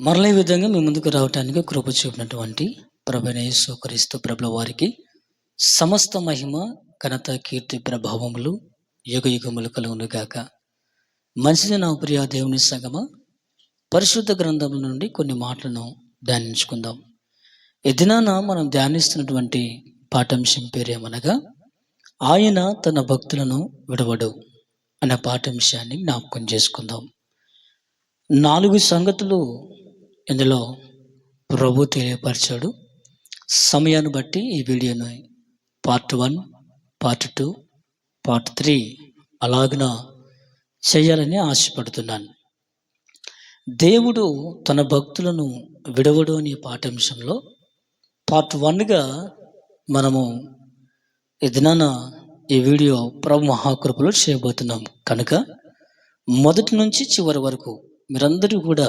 మరలా ఈ విధంగా మీ ముందుకు రావటానికి కృప చూపినటువంటి ప్రభనేసు క్రీస్తు ప్రభుల వారికి సమస్త మహిమ ఘనత కీర్తి ప్రభావములు యుగ యుగములు కలుగునుగాక మంచిది నా ప్రియ దేవుని సంగమ? పరిశుద్ధ గ్రంథం నుండి కొన్ని మాటలను ధ్యానించుకుందాం. ఈ దినాన మనం ధ్యానిస్తున్నటువంటి పాఠాంశం పేరేమనగా ఆయన తన భక్తులను విడవడు అనే పాఠాంశాన్ని జ్ఞాపకం చేసుకుందాం. నాలుగు సంగతులు ఇందులో ప్రభు తెలియపరిచాడు. సమయాన్ని బట్టి ఈ వీడియోను part one part two part three అలాగున చేయాలని ఆశపడుతున్నాను. దేవుడు తన భక్తులను విడవడు అనే పాఠాంశంలో పార్ట్ వన్గా మనము ఈ దినాన ఈ వీడియో ప్రభు మహాకృపలో చేయబోతున్నాం. కనుక మొదటి నుంచి చివరి వరకు మీరందరూ కూడా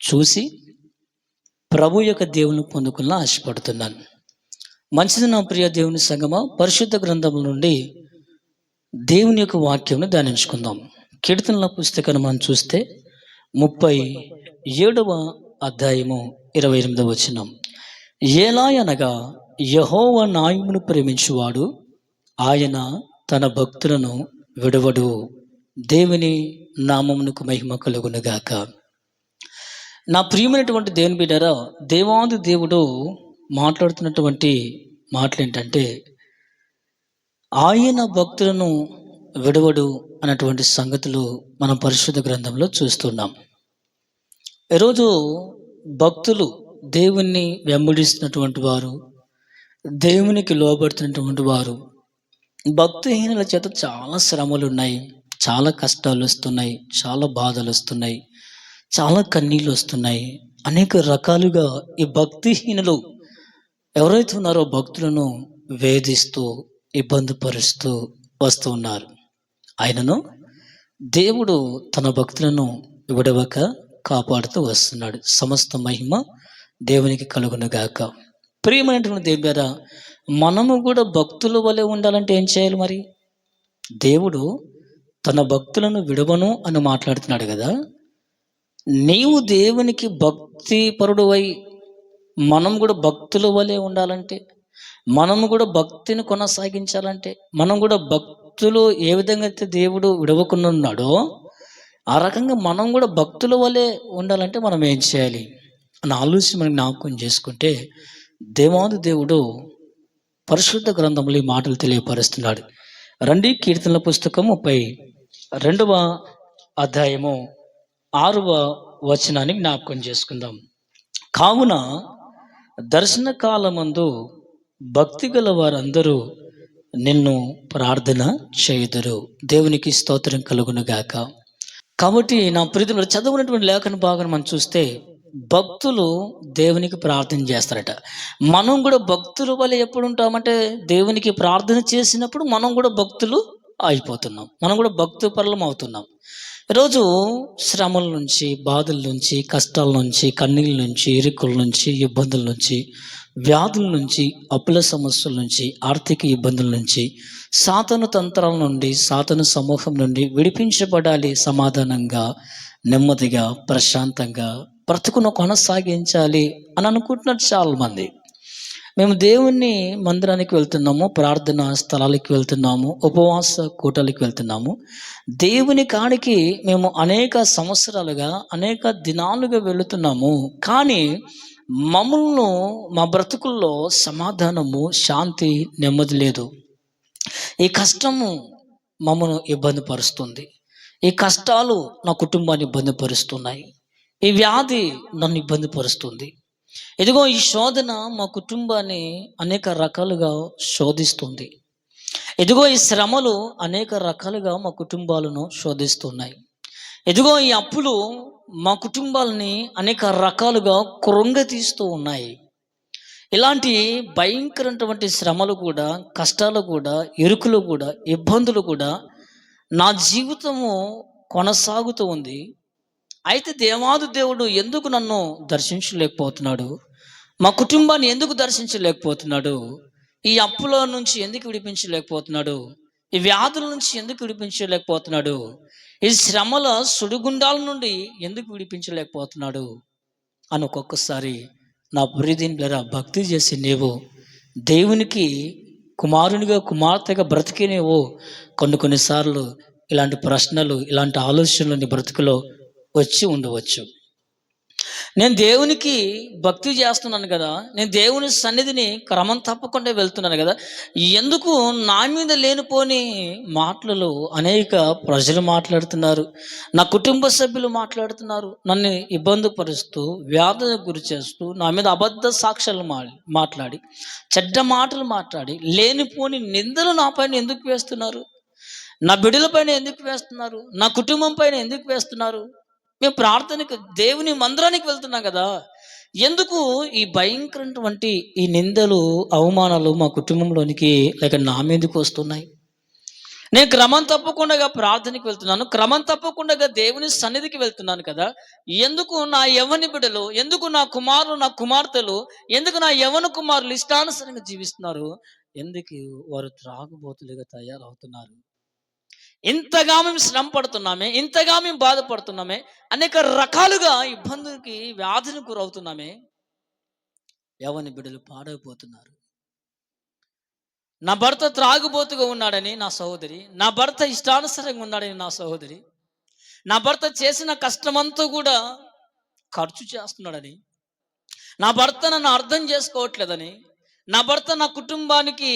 చూసి ప్రభు యొక్క దేవుని పొందుకున్న ఆశపడుతున్నాను. మంచిది నా ప్రియ దేవుని సంగమ? పరిశుద్ధ గ్రంథం నుండి దేవుని యొక్క వాక్యం ధ్యానించుకుందాం. కీర్తనల పుస్తకాన్ని మనం చూస్తే ముప్పై ఏడవ అధ్యాయము ఇరవై ఎనిమిదవ వచనం. ఎలా అనగా యహోవ నాయమును ప్రేమించువాడు ఆయన తన భక్తులను విడవడు. దేవుని నామమునకు మహిమ కలుగునుగాక. నా ప్రియమైనటువంటి దేవుని బిడ్డారా దేవాది దేవుడు మాట్లాడుతున్నటువంటి మాటలు ఏంటంటే ఆయన భక్తులను విడవడు అన్నటువంటి సంగతులు మనం పరిశుద్ధ గ్రంథంలో చూస్తున్నాం. ఈరోజు భక్తులు దేవుణ్ణి వెంబడిస్తున్నటువంటి వారు దేవునికి లోబడుతున్నటువంటి వారు భక్తిహీనుల చేత చాలా శ్రమలు ఉన్నాయి చాలా కష్టాలు వస్తున్నాయి చాలా బాధలు వస్తున్నాయి. చాలా కన్నీళ్ళు వస్తున్నాయి. అనేక రకాలుగా ఈ భక్తిహీనులు ఎవరైతే ఉన్నారో భక్తులను వేధిస్తూ ఇబ్బంది పరుస్తూ వస్తూ ఉన్నారు. ఆయనను దేవుడు తన భక్తులను విడవక కాపాడుతూ వస్తున్నాడు. సమస్త మహిమ దేవునికి కలుగునుగాక ప్రియమైనటువంటి దేవుడ మనము కూడా భక్తుల వలె ఉండాలంటే ఏం చేయాలి మరి? దేవుడు తన భక్తులను విడవను అని మాట్లాడుతున్నాడు కదా. నీవు దేవునికి భక్తి పరుడువై మనం కూడా భక్తుల వలె ఉండాలంటే మనము కూడా భక్తిని కొనసాగించాలంటే మనం కూడా భక్తులు ఏ విధంగా అయితే దేవుడు విడవకుండా ఉన్నాడో ఆ రకంగా మనం కూడా భక్తుల వలె ఉండాలంటే మనం ఏం చేయాలి? అని ఆలోచన మనం జ్ఞాపకం చేసుకుంటే దేవాది దేవుడు పరిశుద్ధ గ్రంథంలో ఈ మాటలు తెలియపరుస్తున్నాడు. రండి కీర్తనల పుస్తకం ముప్పై రెండవ అధ్యాయము. ఆరవ వచనాన్ని జ్ఞాపకం చేసుకుందాం. కావున దర్శన కాలమందు భక్తి గల వారందరూ నిన్ను ప్రార్థన చేయుదురు. దేవునికి స్తోత్రం కలుగునుగాక కాబట్టి నా ప్రీతిలో చదువునటువంటి లేఖన భాగం మనం చూస్తే భక్తులు దేవునికి ప్రార్థన చేస్తారట. మనం కూడా భక్తుల వల్ల ఎప్పుడు ఉంటామంటే దేవునికి ప్రార్థన చేసినప్పుడు మనం కూడా భక్తులు అయిపోతున్నాం. మనం కూడా భక్తు పరులం అవుతున్నాం. ఈరోజు శ్రమల నుంచి బాధల నుంచి కష్టాల నుంచి కన్నీళ్ళ నుంచి ఇరుకుల నుంచి ఇబ్బందుల నుంచి వ్యాధుల నుంచి అప్పుల సమస్యల నుంచి ఆర్థిక ఇబ్బందుల నుంచి సాతను తంత్రాల నుండి సాతను సమూహం నుండి విడిపించబడాలి సమాధానంగా నెమ్మదిగా ప్రశాంతంగా బ్రతుకును కొనసాగించాలి అని అనుకుంటున్నారు చాలా మంది మేము దేవుణ్ణి మందిరానికి వెళ్తున్నాము ప్రార్థన స్థలాలకి వెళ్తున్నాము ఉపవాస కూటలకి వెళ్తున్నాము. దేవుని కాడికి మేము అనేక సంవత్సరాలుగా అనేక దినాలుగా వెళుతున్నాము. కానీ మమ్మల్ని మా బ్రతుకుల్లో సమాధానము శాంతి నెమ్మది లేదు. ఈ కష్టము మమ్మను ఇబ్బంది పరుస్తుంది. ఈ కష్టాలు నా కుటుంబాన్ని ఇబ్బంది పరుస్తున్నాయి. ఈ వ్యాధి నన్ను ఇబ్బంది పరుస్తుంది. ఇదిగో ఈ శోధన మా కుటుంబాన్ని అనేక రకాలుగా శోధిస్తుంది. ఇదిగో ఈ శ్రమలు అనేక రకాలుగా మా కుటుంబాలను శోధిస్తున్నాయి. ఇదిగో ఈ అప్పులు మా కుటుంబాలని అనేక రకాలుగా కృంగతీస్తూ ఉన్నాయి. ఇలాంటి భయంకరమైనటువంటి శ్రమలు కూడా కష్టాలు కూడా ఇరుకులు కూడా ఇబ్బందులు కూడా నా జీవితము కొనసాగుతూ ఉంది. అయితే దేవాదు దేవుడు ఎందుకు నన్ను దర్శించలేకపోతున్నాడు? మా కుటుంబాన్ని ఎందుకు దర్శించలేకపోతున్నాడు? ఈ అప్పుల నుంచి ఎందుకు విడిపించలేకపోతున్నాడు? ఈ వ్యాధుల నుంచి ఎందుకు విడిపించలేకపోతున్నాడు? ఈ శ్రమల సుడిగుండాల నుండి ఎందుకు విడిపించలేకపోతున్నాడు? అని ఒక్కొక్కసారి నా ప్రియదీని ద్వారా భక్తి చేసి నీవు దేవునికి కుమారునిగా కుమార్తెగా బ్రతికి నీవు కొన్ని కొన్నిసార్లు ఇలాంటి ప్రశ్నలు ఇలాంటి ఆలోచనలు నీ బ్రతుకులో వచ్చి ఉండవచ్చు. నేను దేవునికి భక్తి చేస్తున్నాను కదా నేను దేవుని సన్నిధిని క్రమం తప్పకుండా వెళ్తున్నాను కదా ఎందుకు నా మీద లేనిపోని మాటలు అనేక ప్రజలు మాట్లాడుతున్నారు నా కుటుంబ సభ్యులు మాట్లాడుతున్నారు నన్ను ఇబ్బంది పరుస్తూ వ్యాధులకు గురి చేస్తూ నా మీద అబద్ధ సాక్ష్యాలు మా మాట్లాడి చెడ్డ మాటలు మాట్లాడి లేనిపోని నిందలు నా పైన ఎందుకు వేస్తున్నారు? నా బిడ్డల పైన ఎందుకు వేస్తున్నారు? నా కుటుంబం పైన ఎందుకు వేస్తున్నారు? మేము ప్రార్థనకు దేవుని మందిరానికి వెళ్తున్నాం కదా. ఎందుకు ఈ భయంకరమైనటువంటి ఈ నిందలు అవమానాలు మా కుటుంబంలోనికి లేక నా మీదకి వస్తున్నాయి? నేను క్రమం తప్పకుండా ప్రార్థనకి వెళ్తున్నాను. క్రమం తప్పకుండా దేవుని సన్నిధికి వెళ్తున్నాను కదా. ఎందుకు నా యవని బిడ్డలు ఎందుకు నా కుమారులు నా కుమార్తెలు ఎందుకు నా యవన కుమారులు ఇష్టానుసరంగా జీవిస్తున్నారు? ఎందుకు వారు త్రాగుబోతులుగా తయారవుతున్నారు? ఇంతగా మేము శ్రమ పడుతున్నామే ఇంతగా మేము బాధపడుతున్నామే అనేక రకాలుగా ఇబ్బందులకి వ్యాధులకు గురవుతున్నామే. ఎవరిని బిడ్డలు పాడైపోతున్నారు? నా భర్త త్రాగుబోతుగా ఉన్నాడని నా సహోదరి నా భర్త ఇష్టానుసారంగా ఉన్నాడని నా సహోదరి నా భర్త చేసిన కష్టమంతా కూడా ఖర్చు చేస్తున్నాడని నా భర్త నన్ను అర్థం చేసుకోవట్లేదని నా భర్త నా కుటుంబానికి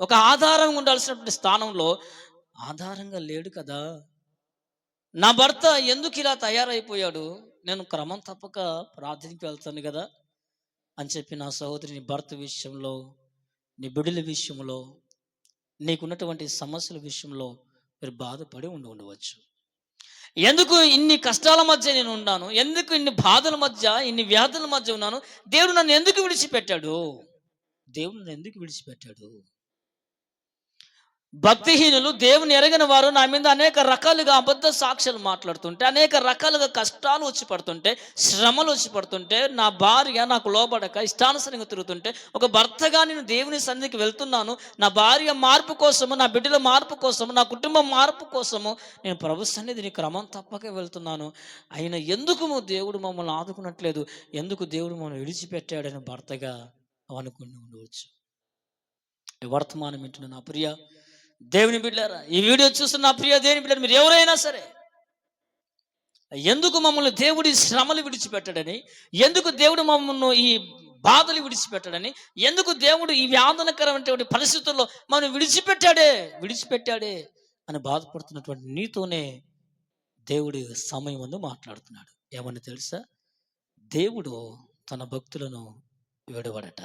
ఒక ఆధారం ఉండాల్సినటువంటి స్థానంలో ఆధారంగా లేడు కదా. నా భర్త ఎందుకు ఇలా తయారైపోయాడు? నేను క్రమం తప్పక ప్రార్థనకి వెళ్తాను కదా అని చెప్పి నా సహోదరి నీ భర్త విషయంలో నీ బిడ్డల విషయంలో నీకున్నటువంటి సమస్యల విషయంలో మీరు బాధపడి ఉండి ఉండవచ్చు. ఎందుకు ఇన్ని కష్టాల మధ్య నేను ఉన్నాను? ఎందుకు ఇన్ని బాధల మధ్య ఇన్ని వ్యాధుల మధ్య ఉన్నాను? దేవుడు నన్ను ఎందుకు విడిచిపెట్టాడు? దేవుడు నన్ను ఎందుకు విడిచిపెట్టాడు? భక్తిహీనులు దేవుని ఎరగిన వారు నా మీద అనేక రకాలుగా అబద్ధ సాక్ష్యాలు మాట్లాడుతుంటే అనేక రకాలుగా కష్టాలు వచ్చి పడుతుంటే శ్రమలు వచ్చి పడుతుంటే నా భార్య నాకు లోబడక ఇష్టానుసరంగా తిరుగుతుంటే ఒక భర్తగా నేను దేవుని సన్నిధికి వెళ్తున్నాను నా భార్య మార్పు కోసము నా బిడ్డల మార్పు కోసము నా కుటుంబం మార్పు కోసము నేను ప్రభు సన్నిధిని క్రమం తప్పక వెళ్తున్నాను. అయిన ఎందుకు దేవుడు మమ్మల్ని ఆదుకున్నట్లేదు ఎందుకు దేవుడు మమ్మల్ని విడిచిపెట్టాడని భర్తగా అనుకుని ఉండవచ్చు. వర్తమానం ఏంటి నా ప్రియ దేవుని బిడ్డారా ఈ వీడియో చూస్తున్న నా ప్రియ దేవుని బిడ్డారు మీరు ఎవరైనా సరే ఎందుకు మమ్మల్ని దేవుడి శ్రమలు విడిచిపెట్టడని ఎందుకు దేవుడు మమ్మల్ని ఈ బాధలు విడిచిపెట్టాడని ఎందుకు దేవుడు ఈ వ్యాధనకరమైనటువంటి పరిస్థితుల్లో మనం విడిచిపెట్టాడే విడిచిపెట్టాడే అని బాధపడుతున్నటువంటి నీతోనే దేవుడి సమయం ముందు మాట్లాడుతున్నాడు. ఏమని తెలుసా? దేవుడు తన భక్తులను విడవడట.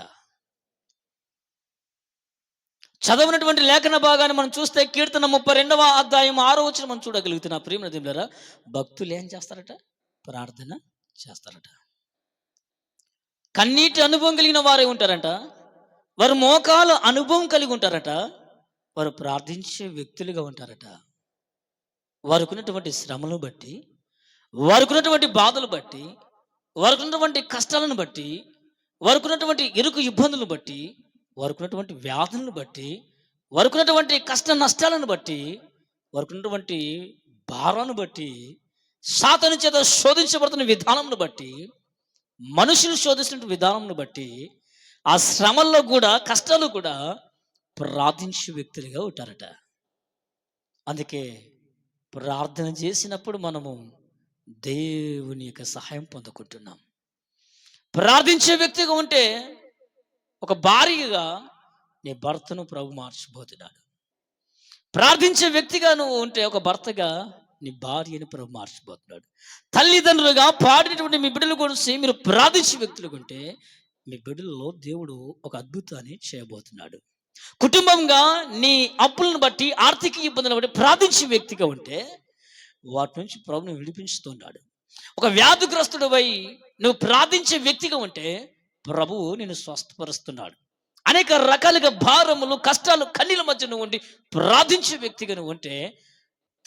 చదవనటువంటి లేఖన భాగాన్ని మనం చూస్తే కీర్తన ముప్పై రెండవ అధ్యాయం ఆరో వచ్చిన మనం చూడగలుగుతున్నా. ప్రేమ దేవులరా భక్తులు ఏం చేస్తారట? ప్రార్థన చేస్తారట. కన్నీటి అనుభవం కలిగిన వారే ఉంటారట. వారు మోకాల అనుభవం కలిగి ఉంటారట. వారు ప్రార్థించే వ్యక్తులుగా ఉంటారట. వారుకున్నటువంటి శ్రమను బట్టి వారుకున్నటువంటి బాధలు బట్టి వారుకున్నటువంటి కష్టాలను బట్టి వారుకున్నటువంటి ఇరుకు ఇబ్బందులను బట్టి వారుకున్నటువంటి వ్యాధులను బట్టి వారుకున్నటువంటి కష్ట నష్టాలను బట్టి వారుకున్నటువంటి భారాన్ని బట్టి సాతను చేత శోధించబడుతున్న విధానంను బట్టి మనుషులు శోధిస్తున్న విధానంను బట్టి ఆ శ్రమల్లో కూడా కష్టాలు కూడా ప్రార్థించే వ్యక్తులుగా ఉంటారట. అందుకే ప్రార్థన చేసినప్పుడు మనము దేవుని యొక్క సహాయం పొందుకుంటున్నాం. ప్రార్థించే వ్యక్తిగా ఉంటే ఒక భార్యగా నీ భర్తను ప్రభు మార్చిపోతున్నాడు. ప్రార్థించే వ్యక్తిగా నువ్వు ఉంటే ఒక భర్తగా నీ భార్యను ప్రభు మార్చిపోతున్నాడు. తల్లిదండ్రులుగా పాడినటువంటి మీ బిడ్డలు గురించి మీరు ప్రార్థించే వ్యక్తులు ఉంటే మీ బిడ్డలలో దేవుడు ఒక అద్భుతాన్ని చేయబోతున్నాడు. కుటుంబంగా నీ అప్పులను బట్టి ఆర్థిక ఇబ్బందులను బట్టి ప్రార్థించే వ్యక్తిగా ఉంటే వాటి నుంచి ప్రభుని విడిపించుతున్నాడు. ఒక వ్యాధిగ్రస్తుడు పోయి నువ్వు ప్రార్థించే వ్యక్తిగా ఉంటే ప్రభువు నేను స్వస్థపరుస్తున్నాడు. అనేక రకాలుగా భారములు కష్టాలు కన్నీల మధ్య నువ్వు ఉండి ప్రార్థించే వ్యక్తిగా నువ్వు ఉంటే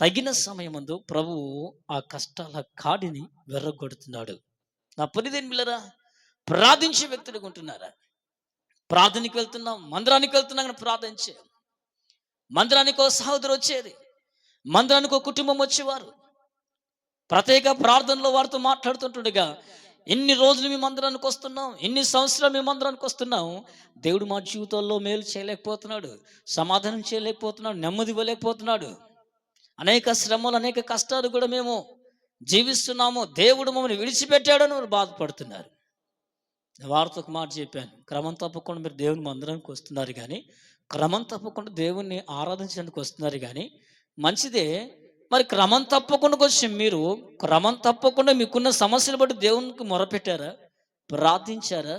తగిన సమయమందు ప్రభువు ఆ కష్టాల కాడిని వెర్రగొడుతున్నాడు. నా పనిదేని మిల్లరా ప్రార్థించే వ్యక్తులు ఉంటున్నారా? ప్రార్థనకి వెళ్తున్నాం మందిరానికి వెళ్తున్నాం కానీ ప్రార్థన చేయం మందిరానికి ఒక సహోదరు వచ్చేది మందిరానికి ఒక కుటుంబం వచ్చేవారు. ప్రత్యేక ప్రార్థనలో వారితో మాట్లాడుతుంటుండగా ఎన్ని రోజులు మేము మందిరానికి వస్తున్నాం? ఎన్ని సంవత్సరాలు మేము మందిరానికి వస్తున్నాం? దేవుడు మా జీవితాల్లో మేలు చేయలేకపోతున్నాడు సమాధానం చేయలేకపోతున్నాడు నెమ్మది ఇవ్వలేకపోతున్నాడు. అనేక శ్రమలు అనేక కష్టాలు కూడా మేము జీవిస్తున్నాము. దేవుడు మమ్మల్ని విడిచిపెట్టాడని వారు బాధపడుతున్నారు. వారితో ఒక మాట చెప్పాను. క్రమం తప్పకుండా మీరు దేవుని మందిరానికి వస్తున్నారు కానీ క్రమం తప్పకుండా దేవుణ్ణి ఆరాధించడానికి వస్తున్నారు కానీ మంచిదే మరి క్రమం తప్పకుండా కొంచెం మీరు క్రమం తప్పకుండా మీకున్న సమస్యలు బట్టి దేవునికి మొరపెట్టారా? ప్రార్థించారా?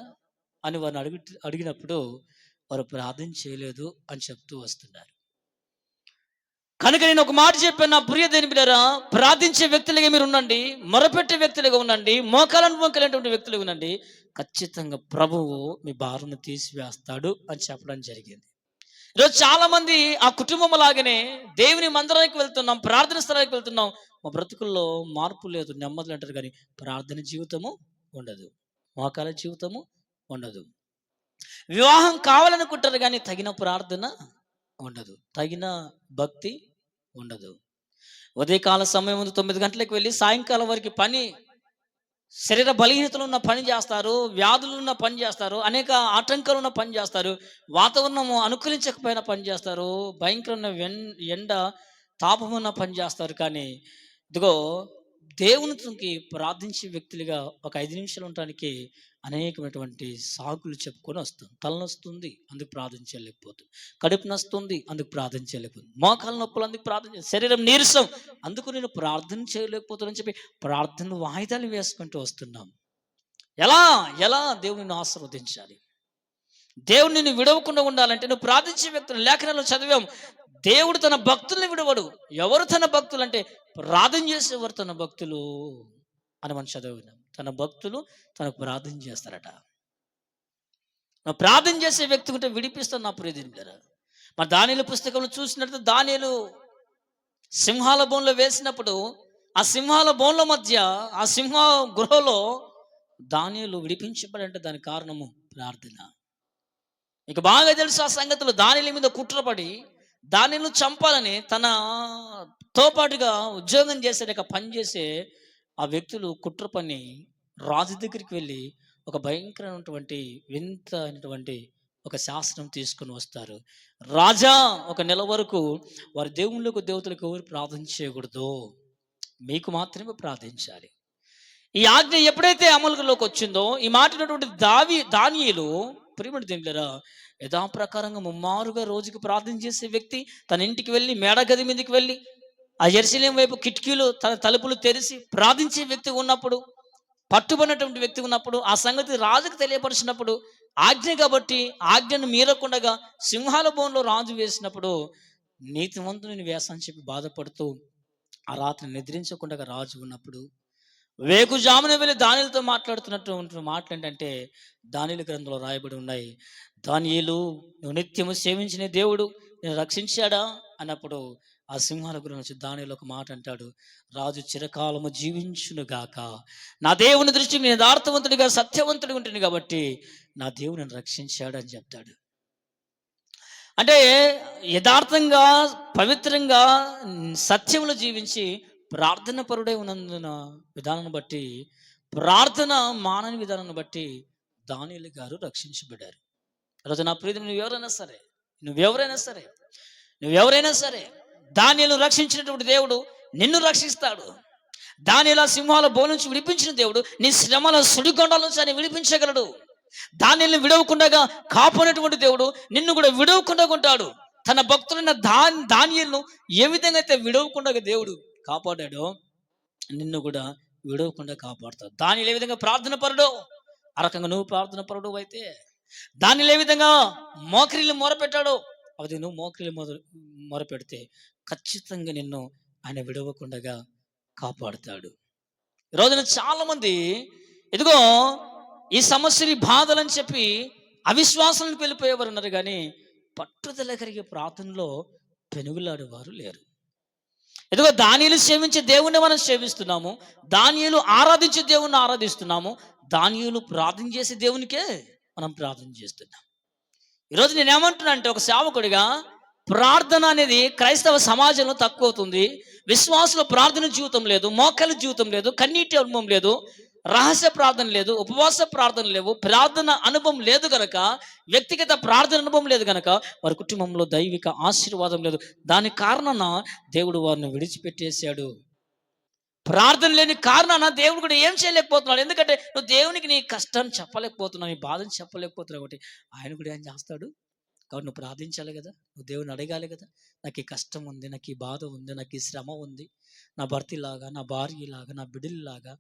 అని వారిని అడిగి అడిగినప్పుడు వారు ప్రార్థన చేయలేదు అని చెప్తూ వస్తున్నారు. కనుక నేను ఒక మాట చెప్పాను నా ప్రియ దేని బిడ్డారా ప్రార్థించే వ్యక్తులుగా మీరు ఉండండి మొరపెట్టే వ్యక్తులుగా ఉండండి మోకాలను మోకలేటువంటి వ్యక్తులుగా ఉండండి ఖచ్చితంగా ప్రభువు మీ భారను తీసివేస్తాడు అని చెప్పడం జరిగింది. ఈరోజు చాలా మంది ఆ కుటుంబం లాగానే దేవుని మందిరానికి వెళ్తున్నాం ప్రార్థన స్థలానికి వెళ్తున్నాం. మా బ్రతుకుల్లో మార్పు లేదు నెమ్మదులు అంటారు కానీ ప్రార్థన జీవితము ఉండదు మోకాల జీవితము ఉండదు. వివాహం కావాలనుకుంటారు కానీ తగిన ప్రార్థన ఉండదు తగిన భక్తి ఉండదు. ఉదయకాల సమయం ముందు తొమ్మిది గంటలకు వెళ్ళి సాయంకాలం వరకు పని శరీర బలహీనతలు ఉన్న పని చేస్తారు వ్యాధులు ఉన్న పని చేస్తారు అనేక ఆటంకాలు ఉన్న పని చేస్తారు వాతావరణము అనుకూలించకపోయినా పని చేస్తారు భయంకరమైన వెన్ ఎండ తాపమున్న ఉన్న పని చేస్తారు. కానీ ఇదిగో దేవునికి ప్రార్థించే వ్యక్తులుగా ఒక ఐదు నిమిషాలు ఉండటానికి అనేకమైనటువంటి సాకులు చెప్పుకొని వస్తుంది. తలనొస్తుంది అందుకు ప్రార్థన చేయలేకపోతుంది. కడుపు నొస్తుంది అందుకు ప్రార్థన చేయలేకపోతుంది. మోకాల నొప్పులు అందుకు ప్రార్థన చేయ- శరీరం నీరసం అందుకు నేను ప్రార్థన చేయలేకపోతున్నాను చెప్పి ప్రార్థన వాయిదాలు వేసుకుంటూ వస్తున్నాం. ఎలా? ఎలా? దేవుని ఆశీర్వదించాలి. దేవుడు నిన్ను విడవకుండా ఉండాలంటే నువ్వు ప్రార్థించే వ్యక్తులు లేఖనాలు చదివాం. దేవుడు తన భక్తుల్ని విడవడు. ఎవరు తన భక్తులు అంటే ప్రార్థన చేసేవారు తన భక్తులు? అని మనం చదివినాం తన భక్తులు తనకు ప్రార్థన చేస్తారట. నా ప్రార్థన చేసే వ్యక్తి ఉంటే విడిపిస్తాను నా ప్రియదిని గారు మన దానిల పుస్తకంలో చూసినట్టు దానిలు సింహాల బోన్లో వేసినప్పుడు ఆ సింహాల బోన్ల మధ్య ఆ సింహ గృహలో దానిలు విడిపించబడంటే దాని కారణము ప్రార్థన. ఇక బాగా తెలుసు ఆ సంగతులు దానిల మీద కుట్రపడి దానిని చంపాలని తన తోపాటుగా ఉద్యోగం చేసే లేక పని చేసే ఆ వ్యక్తులు కుట్ర పని రాజు దగ్గరికి వెళ్ళి ఒక భయంకరమైనటువంటి వింత అయినటువంటి ఒక శాస్త్రం తీసుకొని వస్తారు. రాజా ఒక నెల వరకు వారి దేవుళ్ళకు దేవతలకు ఎవరు ప్రార్థన చేయకూడదు. మీకు మాత్రమే ప్రార్థించాలి. ఈ ఆజ్ఞ ఎప్పుడైతే అమలులోకి వచ్చిందో ఈ మాటినటువంటి దావి దానియులు ప్రియమటి దేవులరా యథాప్రకారంగా ముమ్మారుగా రోజుకి ప్రార్థన చేసే వ్యక్తి తన ఇంటికి వెళ్ళి మేడ గది మీదకి వెళ్ళి ఆ ఎరుసలేం వైపు కిటికీలు తన తలుపులు తెరిచి ప్రార్థించే వ్యక్తి ఉన్నప్పుడు పట్టుబడినటువంటి వ్యక్తి ఉన్నప్పుడు ఆ సంగతి రాజుకు తెలియపరిచినప్పుడు ఆజ్ఞ కాబట్టి ఆజ్ఞను మీరకుండగా సింహాల భవన్లో రాజు వేసినప్పుడు నీతివంతుని వేసని చెప్పి బాధపడుతూ ఆ రాత్రి నిద్రించకుండా రాజు ఉన్నప్పుడు వేకుజామున వెళ్ళి దానిలతో మాట్లాడుతున్నటువంటి మాటలు ఏంటంటే దానిల గ్రంథంలో రాయబడి ఉన్నాయి. దానియులు నువ్వు నిత్యము సేవించిన దేవుడు నేను రక్షించాడా? అన్నప్పుడు ఆ సింహాల గురించి దానిలో ఒక మాట అంటాడు రాజు చిరకాలము జీవించును గాక. నా దేవుని దృష్టికి నేను యథార్థవంతుడిగా సత్యవంతుడు ఉంటుంది కాబట్టి నా దేవుని నన్ను రక్షించాడు అని చెప్తాడు. అంటే యథార్థంగా పవిత్రంగా సత్యములు జీవించి ప్రార్థన పరుడై ఉన్నందున విధానాన్ని బట్టి ప్రార్థన మానని విధానాన్ని బట్టి దానిలు గారు రక్షించబడ్డారు. ఈరోజు నా ప్రీతి నువ్వు ఎవరైనా సరే నువ్వెవరైనా సరే నువ్వెవరైనా సరే దానిలను రక్షించినటువంటి దేవుడు నిన్ను రక్షిస్తాడు. దానిలా సింహాల బో నుంచి విడిపించిన దేవుడు నీ శ్రమల సుడికొండల నుంచి ఆయన విడిపించగలడు. దానిని విడవకుండా కాపాడినటువంటి దేవుడు నిన్ను కూడా విడవకుండా ఉంటాడు. తన భక్తులైన దా దానియలను ఏ విధంగా అయితే విడవకుండా దేవుడు కాపాడాడో నిన్ను కూడా విడవకుండా కాపాడుతాడు. దానిలో ఏ విధంగా ప్రార్థన పరుడు ఆ రకంగా నువ్వు ప్రార్థన పరుడు అయితే. దానిలో ఏ విధంగా మోకరిల్ని మొరపెట్టాడో అది నువ్వు మోకరీలు మొద మొరపెడితే ఖచ్చితంగా నిన్ను ఆయన విడవకుండగా కాపాడుతాడు. ఈ రోజున చాలామంది ఇదిగో ఈ సమస్యని బాధలని చెప్పి అవిశ్వాసానికి వెళ్ళిపోయేవారు ఉన్నారు కానీ పట్టుదల కలిగే ప్రార్థనలో పెనుగులాడేవారు లేరు. ఎదుగో దానిలు సేవించే దేవుణ్ణి మనం సేవిస్తున్నాము. దానియులు ఆరాధించే దేవుణ్ణి ఆరాధిస్తున్నాము. దానియులు ప్రార్థన చేసే దేవునికే మనం ప్రార్థన చేస్తున్నాం. ఈరోజు నేనేమంటున్నా అంటే ఒక సేవకుడిగా ప్రార్థన అనేది క్రైస్తవ సమాజంలో తక్కువ అవుతుంది. విశ్వాసుల ప్రార్థన జీవితం లేదు మోకల జీవితం లేదు కన్నీటి అనుభవం లేదు రహస్య ప్రార్థన లేదు ఉపవాస ప్రార్థన లేవు ప్రార్థన అనుభవం లేదు గనక వ్యక్తిగత ప్రార్థన అనుభవం లేదు గనక వారి కుటుంబంలో దైవిక ఆశీర్వాదం లేదు. దాని కారణాన దేవుడు వారిని విడిచిపెట్టేశాడు. ప్రార్థన లేని కారణాన దేవుడు కూడా ఏం చేయలేకపోతున్నాడు. ఎందుకంటే నువ్వు దేవునికి నీ కష్టాన్ని చెప్పలేకపోతున్నావు నీ బాధను చెప్పలేకపోతున్నావు కాబట్టి ఆయన కూడా ఏం చేస్తాడు? కాబట్టి నువ్వు ప్రార్థించాలి కదా. నువ్వు దేవుని అడగాలి కదా. నాకు ఈ కష్టం ఉంది నాకు ఈ బాధ ఉంది నాకు ఈ శ్రమ ఉంది. నా భర్త ఇలాగా నా భార్య ఇలాగా నా బిడ్డలాగా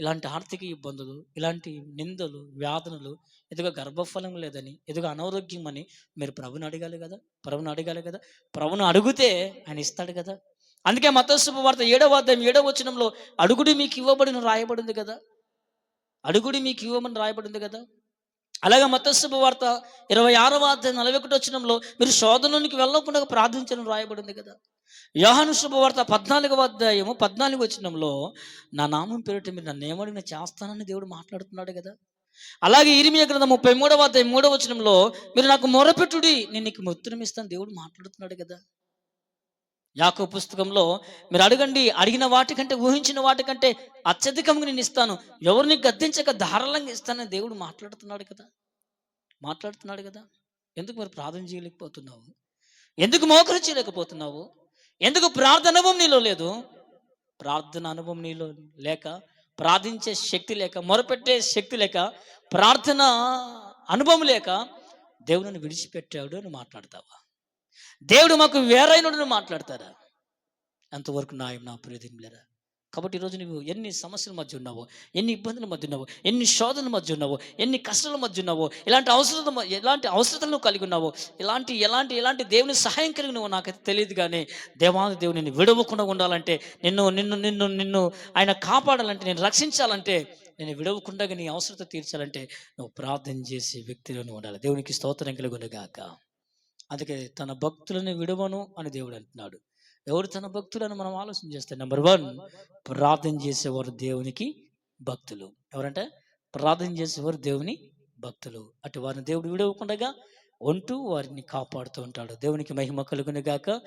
ఇలాంటి ఆర్థిక ఇబ్బందులు ఇలాంటి నిందలు వ్యాధనలు ఎదుగు గర్భఫలం లేదని ఎదుగు అనారోగ్యం అని మీరు ప్రభుని అడగాలి కదా. ప్రభుని అడగాలి కదా. ప్రభుని అడిగితే ఆయన ఇస్తాడు కదా. అందుకే మతస్సు వార్త ఏడవ అధ్యాయం ఏడవ వచనంలో అడుగుడి మీకు ఇవ్వబడిన రాయబడింది కదా. అడుగుడి మీకు ఇవ్వమని రాయబడింది కదా. అలాగే మతస్సు వార్త ఇరవై ఆరవ అధ్యాయం నలభై ఒకటి వచనంలో మీరు శోధనలోనికి వెళ్ళకుండా ప్రార్థించడం రాయబడింది కదా. యోహాను శుభవార్త పద్నాలుగవ అధ్యాయము పద్నాలుగు వచనంలో నా నామం పేరిట మీరు నన్ను ఏమడిగిన చేస్తానని దేవుడు మాట్లాడుతున్నాడు కదా. అలాగే ఇరిమియ గ్రంథం ముప్పై మూడవ అధ్యాయం మూడవ వచనంలో మీరు నాకు మొరపెట్టుడి నేను నీకు ఉత్తరం ఇస్తాను దేవుడు మాట్లాడుతున్నాడు కదా. యాకో పుస్తకంలో మీరు అడగండి అడిగిన వాటికంటే ఊహించిన వాటికంటే అత్యధికంగా నేను ఇస్తాను. ఎవరిని గద్దించక ధారాళంగా ఇస్తానని దేవుడు మాట్లాడుతున్నాడు కదా. మాట్లాడుతున్నాడు కదా. ఎందుకు మరి ప్రార్థన చేయలేకపోతున్నావు? ఎందుకు మోకరు చేయలేకపోతున్నావు? ఎందుకు ప్రార్థన అనుభవం నీలో లేదు? ప్రార్థన అనుభవం నీలో లేక ప్రార్థించే శక్తి లేక మొరపెట్టే శక్తి లేక ప్రార్థన అనుభవం లేక దేవుడిని విడిచిపెట్టాడు అని మాట్లాడతావా? దేవుడు మాకు వేరైనడు మాట్లాడతారా? అంతవరకు నాయం నా ప్రియదిలేరా కాబట్టి ఈరోజు నువ్వు ఎన్ని సమస్యల మధ్య ఉన్నావో ఎన్ని ఇబ్బందుల మధ్య ఉన్నావో ఎన్ని శోధనల మధ్య ఉన్నావో ఎన్ని కష్టాల మధ్య ఉన్నావో ఇలాంటి అవసరం ఎలాంటి అవసరతలు కలిగి ఉన్నావో ఇలాంటి ఎలాంటి ఎలాంటి దేవుని సహాయం కలిగి నువ్వు నాకైతే తెలియదు కానీ దేవాది దేవుని నిన్ను విడవకుండా ఉండాలంటే నిన్ను నిన్ను నిన్ను నిన్ను ఆయన కాపాడాలంటే నేను రక్షించాలంటే నేను విడవకుండా నీ అవసరత తీర్చాలంటే నువ్వు ప్రార్థన చేసే వ్యక్తిలో నువ్వు ఉండాలి. దేవునికి స్తోత్రం కలుగునగాక అందుకే తన భక్తులను విడవను అని దేవుడు అంటున్నాడు. ఎవరు తన భక్తులను మనం ఆలోచన చేస్తే నెంబర్ వన్ ప్రార్థన చేసేవారు దేవునికి భక్తులు. ఎవరంటే? ప్రార్థన చేసేవారు దేవుని భక్తులు. అటు వారిని దేవుడు విడవకుండగా ఉంటూ వారిని కాపాడుతూ ఉంటాడు. దేవునికి మహిమ కలుగునిగాక